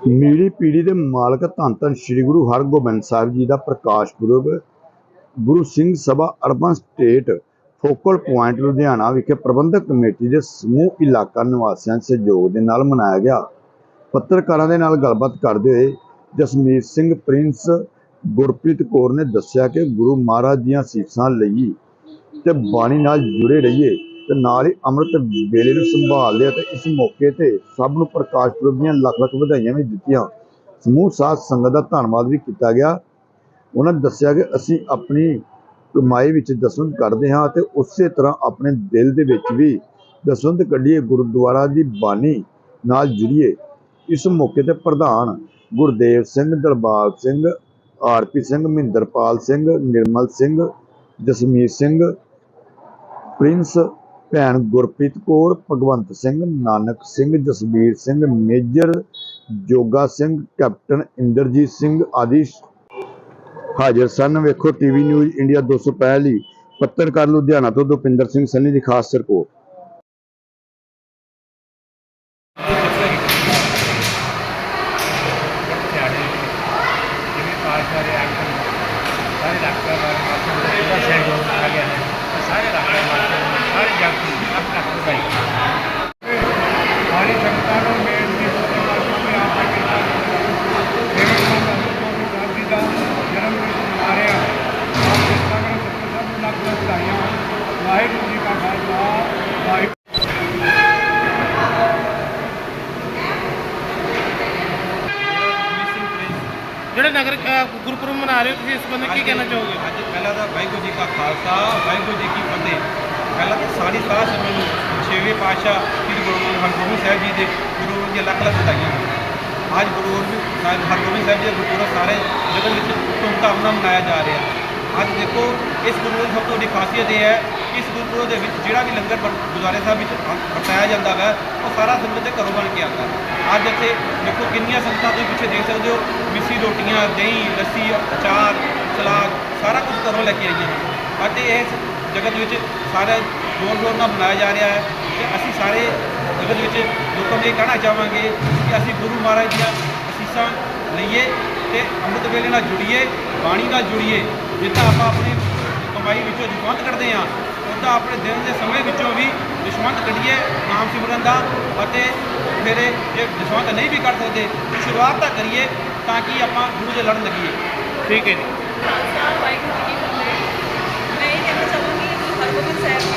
ਮੀਰੀ ਪੀੜੀ ਦੇ ਮਾਲਕ ਧੰਨ ਧੰਨ ਸ੍ਰੀ ਗੁਰੂ ਹਰਗੋਬਿੰਦ ਸਾਹਿਬ ਜੀ ਦਾ Prakash Purab, Guru Singh Sabha urban state focal point Ludhiana ਵਿਖੇ ਪ੍ਰਬੰਧਕ ਕਮੇਟੀ ਦੇ ਸਮੂਹ ਇਲਾਕਾ ਨਿਵਾਸੀਆਂ ਦੇ ਸਹਿਯੋਗ ਦੇ ਨਾਲ ਮਨਾਇਆ ਗਿਆ। ਪੱਤਰਕਾਰਾਂ ਦੇ ਨਾਲ ਗੱਲਬਾਤ ਕਰਦੇ ਹੋਏ ਜਸਮੀਤ ਸਿੰਘ ਪ੍ਰਿੰਸ ਗੁਰਪ੍ਰੀਤ ਕੌਰ ਨੇ ਦੱਸਿਆ ਕਿ ਗੁਰੂ ਮਹਾਰਾਜ ਦੀਆਂ ਸੀਸਾਂ ਲਈ ਤੇ ਬਾਣੀ ਨਾਲ ਜੁੜੇ ਰਹੀਏ। ਤੇ ਨਾਲ ਹੀ ਅੰਮ੍ਰਿਤ ਵੇਲੇ ਨੂੰ ਸੰਭਾਲ ਲਿਆ ਤੇ ਇਸ ਮੌਕੇ ਤੇ ਸਭ ਨੂੰ ਪ੍ਰਕਾਸ਼ ਪੁਰਬ ਦੀਆਂ ਲੱਖ ਲੱਖ ਵਧਾਈਆਂ ਵੀ ਦਿੱਤੀਆਂ। ਸਮੂਹ ਸਾਧ ਸੰਗਤ ਦਾ ਧੰਨਵਾਦ ਵੀ ਕੀਤਾ ਗਿਆ। ਉਹਨਾਂ ਦੱਸਿਆ ਕਿ ਅਸੀਂ ਆਪਣੀ ਕਮਾਈ ਵਿੱਚ ਦਸਵੰਧ ਕੱਢਦੇ ਹਾਂ ਤੇ ਉਸੇ ਤਰ੍ਹਾਂ ਆਪਣੇ ਦਿਲ ਦੇ ਵਿੱਚ ਵੀ ਦਸਵੰਧ ਕੱਢੀਏ, ਗੁਰਦੁਆਰਾ ਦੀ ਬਾਣੀ ਨਾਲ ਜੁੜੀਏ। ਇਸ ਮੌਕੇ ਤੇ ਪ੍ਰਧਾਨ ਗੁਰਦੇਵ ਸਿੰਘ, ਦਰਬਾਰ ਸਿੰਘ, ਆਰਪੀ ਸਿੰਘ, ਮਹਿੰਦਰਪਾਲ ਸਿੰਘ, ਨਿਰਮਲ ਸਿੰਘ, ਜਸਮੀਤ ਸਿੰਘ, ਪ੍ਰਿੰਸ ਭੈਣ ਗੁਰਪ੍ਰੀਤ ਕੌਰ, ਭਗਵੰਤ ਸਿੰਘ, ਨਾਨਕ ਸਿੰਘ, ਜਸਬੀਰ ਸਿੰਘ, ਮੇਜਰ ਜੋਗਾ ਸਿੰਘ, ਕੈਪਟਨ ਇੰਦਰਜੀਤ ਸਿੰਘ ਆਦਿ ਹਾਜ਼ਰ ਸਨ। ਵੇਖੋ ਟੀਵੀ ਨਿਊਜ਼ ਇੰਡੀਆ 265 ਪਹਿਲੀ, ਪੱਤਰਕਾਰ ਲੁਧਿਆਣਾ ਤੋਂ ਦੁਪਿੰਦਰ ਸਿੰਘ ਸੰਨੀ ਦੀ ਖਾਸ ਰਿਪੋਰਟ ਸਿਆਣੇ ਜਿਵੇਂ ਪਾਸ ਸਾਰੇ ਐਕਟਰ ਸਾਰੇ ਡਾਕਟਰ ਮਾਸਟਰ ਦਾ ਪੂਰਾ ਸਹਿਯੋਗ ਆ ਗਿਆ ਹੈ ਤੇ ਸਾਰੇ ਡਾਕਟਰ ਮਾਸਟਰ ਸਾਰੇ ਜਗਤ ਆਪਣਾ ਕਰਵਾਈ ਸਾਰੀ ਸੰਗਤਾਂ ਨੂੰ ਮੇਨ ਦੀ ਪਰਮਾਤਮਾ ਨੇ ਆਪ ਦਾ ਕੀਤਾ ਸੇਵਕ ਸੰਤ ਸਾਹਿਬ ਜੀ ਦਾ ਜਨਮ ਦਿਨ ਆ ਰਿਹਾ ਆਪ ਸੰਗਤਾਂ ਨੂੰ ਸਭ ਨੂੰ ਲੱਖ ਲੱਖ ਵਧਾਈਆਂ ਵਾਹਿਗੁਰੂ ਜੀ ਕਾ ਖਾਲਸਾ ਵਾਹਿਗੁਰੂ ਜਿਹੜੇ ਨਗਰ ਗੁਰਪੁਰਬ ਮਨਾ ਰਹੇ ਹੋ ਤੁਸੀਂ ਇਸ ਬੰਦੇ ਕੀ ਕਹਿਣਾ ਚਾਹੋਗੇ? ਅੱਜ ਪਹਿਲਾਂ ਤਾਂ ਵਾਹਿਗੁਰੂ ਜੀ ਕਾ ਖਾਲਸਾ ਵਾਹਿਗੁਰੂ ਜੀ ਕੀ ਫਤਿਹ। ਪਹਿਲਾਂ ਤਾਂ ਸਾਰੀ ਸਾਧ ਸੰਗਤ ਨੂੰ ਛੇਵੇਂ ਪਾਤਸ਼ਾਹ ਸ੍ਰੀ ਗੁਰੂ ਹਰਗੋਬਿੰਦ ਸਾਹਿਬ ਜੀ ਦੇ ਗੁਰੂ ਦੀਆਂ ਲੱਖ ਲੱਖ ਵਧਾਈਆਂ ਅੱਜ ਗੁਰੂ ਹਰਗੋਬਿੰਦ ਸਾਹਿਬ ਜੀ ਦਾ ਗੁਰਪੁਰਬ ਸਾਰੇ ਜਗਤ ਵਿੱਚ ਧੂਮਧਾਮ ਨਾਲ ਮਨਾਇਆ ਜਾ ਰਿਹਾ। ਅੱਜ ਦੇਖੋ, ਇਸ ਗੁਰਪੁਰਬ ਸਭ ਤੋਂ ਵੱਡੀ ਖਾਸੀਅਤ ਇਹ ਹੈ ਕਿ ਇਸ ਗੁਰਪੁਰਬ ਦੇ ਵਿੱਚ ਜਿਹੜਾ ਵੀ ਲੰਗਰ ਵਰ- ਸਾਹਿਬ ਵਿੱਚ ਵ- ਵਰਤਾਇਆ ਜਾਂਦਾ ਹੈ ਉਹ ਸਾਰਾ ਸੰਗਤ ਦੇ ਘਰੋਂ ਬਣ ਕੇ ਆਉਂਦਾ ਅੱਜ ਇੱਥੇ ਦੇਖੋ ਕਿੰਨੀਆਂ ਸੰਗਤਾਂ ਤੁਸੀਂ ਪਿੱਛੇ ਦੇਖ ਸਕਦੇ ਹੋ, ਮਿੱਸੀ ਰੋਟੀਆਂ, ਦਹੀਂ, ਲੱਸੀ, ਅਚਾਰ, ਸਲਾਦ, ਸਾਰਾ ਕੁਝ ਘਰੋਂ ਲੈ ਕੇ ਆਈਆਂ ਅਤੇ ਇਸ ਜਗਤ ਵਿੱਚ ਸਾਰਾ ਜ਼ੋਰ ਜ਼ੋਰ ਨਾਲ ਮਨਾਇਆ ਜਾ ਰਿਹਾ ਹੈ ਤੇ ਅਸੀਂ ਸਾਰੇ ਜਗਤ ਵਿੱਚ ਲੋਕਾਂ ਨੂੰ ਇਹ ਕਹਿਣਾ ਚਾਹਾਂਗੇ ਕਿ ਅਸੀਂ ਗੁਰੂ ਮਹਾਰਾਜ ਦੀਆਂ ਅਸੀਸਾਂ ਲਈਏ ਤੇ ਅੰਮ੍ਰਿਤ ਵੇਲੇ ਨਾਲ ਜੁੜੀਏ, ਬਾਣੀ ਨਾਲ ਜੁੜੀਏ। ਜਿੱਦਾਂ ਆਪਾਂ ਆਪਣੀ ਕਮਾਈ ਵਿੱਚੋਂ ਜਸਵੰਤ ਕੱਢਦੇ ਹਾਂ ਉੱਦਾਂ ਆਪਣੇ ਦਿਨ ਦੇ ਸਮੇਂ ਵਿੱਚੋਂ ਵੀ ਜਸਵੰਤ ਕੱਢੀਏ ਨਾਮ ਸਿਮਰਨ ਦਾ ਅਤੇ ਫਿਰ ਇਹ ਜੇ ਜਸਵੰਤ ਨਹੀਂ ਵੀ ਕੱਢ ਸਕਦੇ ਸ਼ੁਰੂਆਤ ਤਾਂ ਕਰੀਏ ਤਾਂ ਕਿ ਆਪਾਂ ਗੁਰੂ ਦੇ ਲੜ ਲੱਗੀਏ। ਠੀਕ ਹੈ ਜੀ। ਖਾਲਸਾ ਵਾਹਿਗੁਰੂ ਜੀ ਕੀ ਫਤਿਹ। ਮੈਂ ਇਹ ਕਹਿਣਾ ਚਾਹਾਂਗੀ ਕਿ ਗੁਰੂ ਹਰਗੋਬਿੰਦ ਸਾਹਿਬ